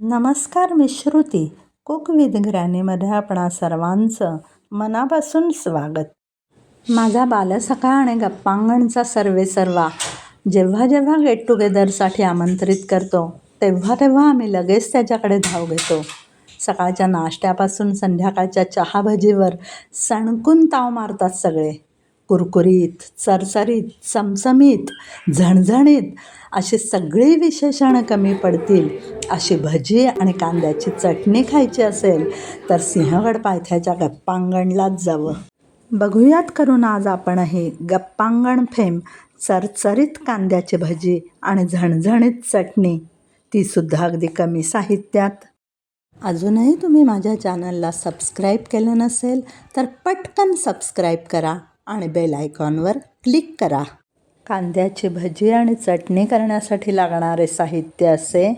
नमस्कार मी Shruti. Cook with ग्रॅनीमध्ये आपणा सर्वांचं मनापासून स्वागत. माझा बालसखा आणि गप्पांगणचा सर्वे सर्वा जेव्हा जेव्हा गेट टुगेदरसाठी आमंत्रित करतो तेव्हा तेव्हा आम्ही लगेच त्याच्याकडे धाव घेतो. सकाळच्या नाश्त्यापासून संध्याकाळच्या चहाभजीवर सणकून ताव मारतात सगळे. कुरकुरीत चरचरीत चमचमीत झणझणीत अशी सगळी विशेषणं कमी पडतील. अशी भजी आणि कांद्याची चटणी खायची असेल तर सिंहगड पायथ्याच्या गप्पांगणलाच जावं. बघूयात करून आज आपणही गप्पांगण फेम चरचरीत कांद्याची भजी आणि झणझणीत चटणी. तीसुद्धा अगदी कमी साहित्यात. अजूनही तुम्ही माझ्या चॅनलला सबस्क्राईब केलं नसेल तर पटकन सबस्क्राईब करा. आणि बेल आयकॉनवर क्लिक करा. कांद्याची भजी आणि चटणी करण्यासाठी लागणारे साहित्य असे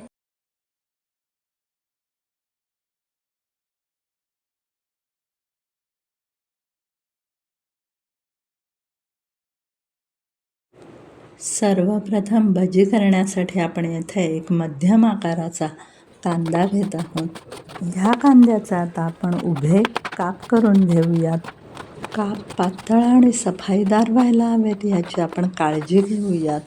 सर्वप्रथम भजी करण्यासाठी आपण येथे एक मध्यम आकाराचा कांदा घेत आहोत. ह्या कांद्याचा आता आपण उभे काप करून घेऊयात. काप पातळ आणि सफाईदार व्हायला हवेत याची आपण काळजी घेऊयात.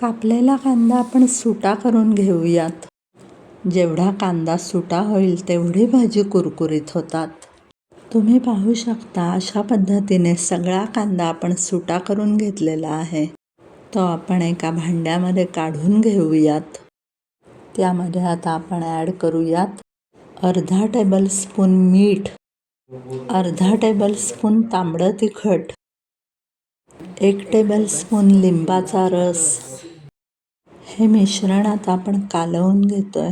कापलेला कांदा आपण सुटा करून घेऊयात. जेवढा कांदा सुटा होईल तेवढी भाजी कुरकुरीत होतात. तुम्ही पाहू शकता अशा पद्धतीने सगळा कांदा आपण सुटा करून घेतलेला आहे. तो आपण एका भांड्यामध्ये काढून घेऊयात. त्यामध्ये आता आपण ॲड करूयात. अर्धा टेबलस्पून मीठ. अर्धा टेबलस्पून तांबडं तिखट एक टेबलस्पून लिंबाचा रस. हे मिश्रण आता आपण कालवून घेतोय.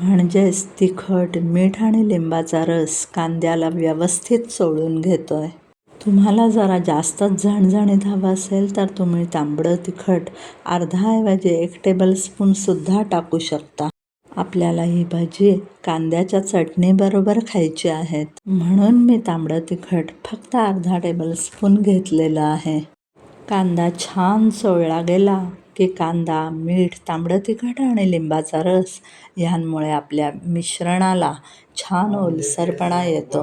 म्हणजेच तिखट मीठ आणि लिंबाचा रस कांद्याला व्यवस्थित चोळून घेतोय. तुम्हाला जरा जास्तच झणझणीत हवं असेल तर तुम्ही तांबडं तिखट अर्धाऐवजी एक टेबलस्पूनसुद्धा टाकू शकता. आपल्याला ही भाजी कांद्याच्या चटणीबरोबर खायची आहेत. म्हणून मी तांबडं तिखट फक्त अर्धा टेबलस्पून घेतलेलं आहे. कांदा छान सोळला गेला की कांदा मीठ तांबडं तिखट आणि लिंबाचा रस ह्यांमुळे आपल्या मिश्रणाला छान ओलसरपणा येतो.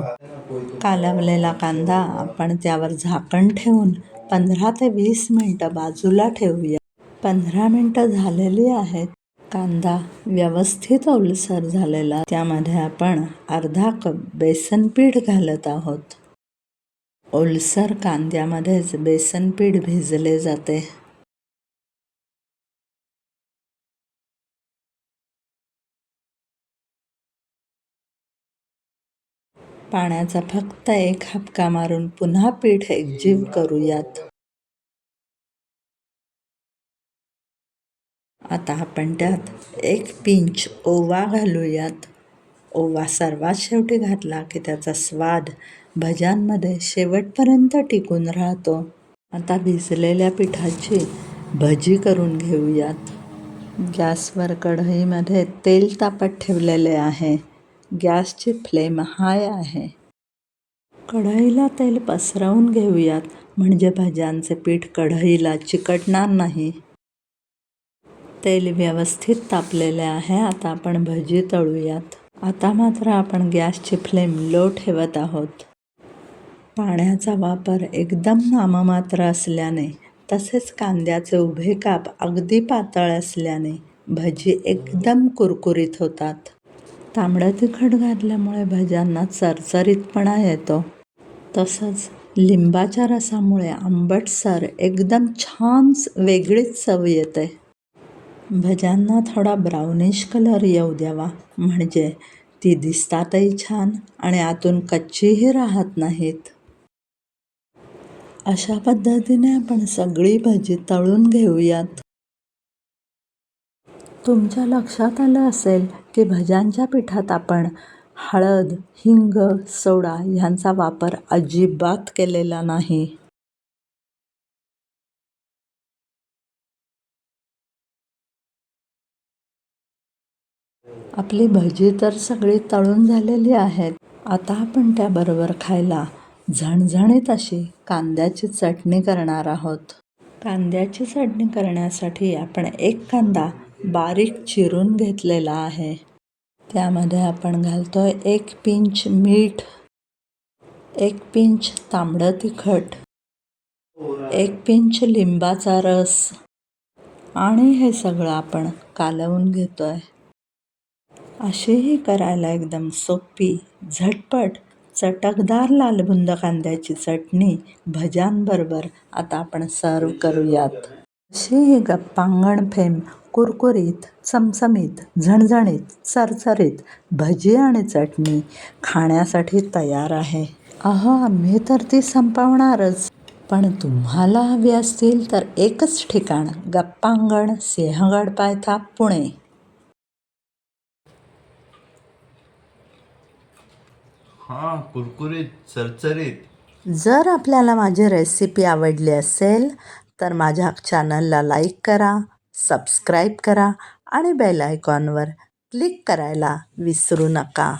कालवलेला कांदा आपण त्यावर झाकण ठेवून पंधरा ते वीस मिनटं बाजूला ठेवूया. पंधरा मिनटं झालेली आहेत. कांदा व्यवस्थित ओलसर झालेला त्यामध्ये आपण अर्धा कप बेसन पीठ घालत आहोत. ओलसर कांद्यामध्येच बेसन पीठ भिजले जाते. पाण्याचा फक्त एक हपका मारून पुन्हा पीठ एकजीव करूयात. आता आपण त्यात एक पिंच ओवा घालूयात. ओवा सर्वात शेवटी घातला की त्याचा स्वाद भज्यांमध्ये शेवटपर्यंत टिकून राहतो. आता भिजलेल्या पिठाची भजी करून घेऊयात. गॅसवर कढईमध्ये तेल तापत ठेवलेले आहे. गॅसची फ्लेम हाय आहे. कढईला तेल पसरवून घेऊयात. म्हणजे भज्यांचे पीठ कढईला चिकटणार नाही. तेल व्यवस्थित तापलेले आहे. आता आपण भजी तळूयात. आता मात्र आपण गॅसची फ्लेम लो ठेवत आहोत. पाण्याचा वापर एकदम नाममात्र असल्याने तसेच कांद्याचे उभे काप अगदी पातळ असल्याने भजी एकदम कुरकुरीत होतात. तांबडं तिखट घातल्यामुळे भज्यांना चरचरीतपणा येतो. तसंच लिंबाच्या रसामुळे आंबटसर एकदम छान वेगळीच चव येते. भज्यांना थोडा ब्राउनिश कलर येऊ द्यावा. म्हणजे ती दिसतातही छान आणि आतून कच्चीही राहत नाहीत. अशा पद्धतीने आपण सगळी भजी तळून घेऊयात. तुमच्या लक्षात आलं असेल की भज्यांच्या पिठात आपण हळद हिंग सोडा ह्यांचा वापर अजिबात केलेला नाही. आपली भजी तर सगळी तळून झालेली आहेत. आता आपण त्याबरोबर खायला झणझणीत अशी कांद्याची चटणी करणार आहोत. कांद्याची चटणी करण्यासाठी आपण एक कांदा बारीक चिरून घेतलेला आहे. त्यामध्ये आपण घालतोय एक पिंच मीठ एक पिंच तांबडं तिखट एक पिंच लिंबाचा रस आणि हे सगळं आपण कालवून घेतोय. अशीही करायला एकदम सोपी झटपट चटकदार लालबुंद कांद्याची चटणी भज्यांबरोबर आता आपण सर्व करूयात. अशी ही गप्पांगण फेम कुरकुरीत चमचमीत झणझणीत चरचरीत भजी आणि चटणी खाण्यासाठी तयार आहे. अहो आम्ही तर ती संपवणारच. पण तुम्हाला हवी असतील तर एकच ठिकाण गप्पांगण सिंहगड पायथा पुणे. हां कुरकुरीत चरचरीत. जर आपल्याला माझी रेसिपी आवडली असेल तर माझ्या चॅनलला लाईक करा सबस्क्राईब करा आणि बेल आयकॉनवर क्लिक करायला विसरू नका.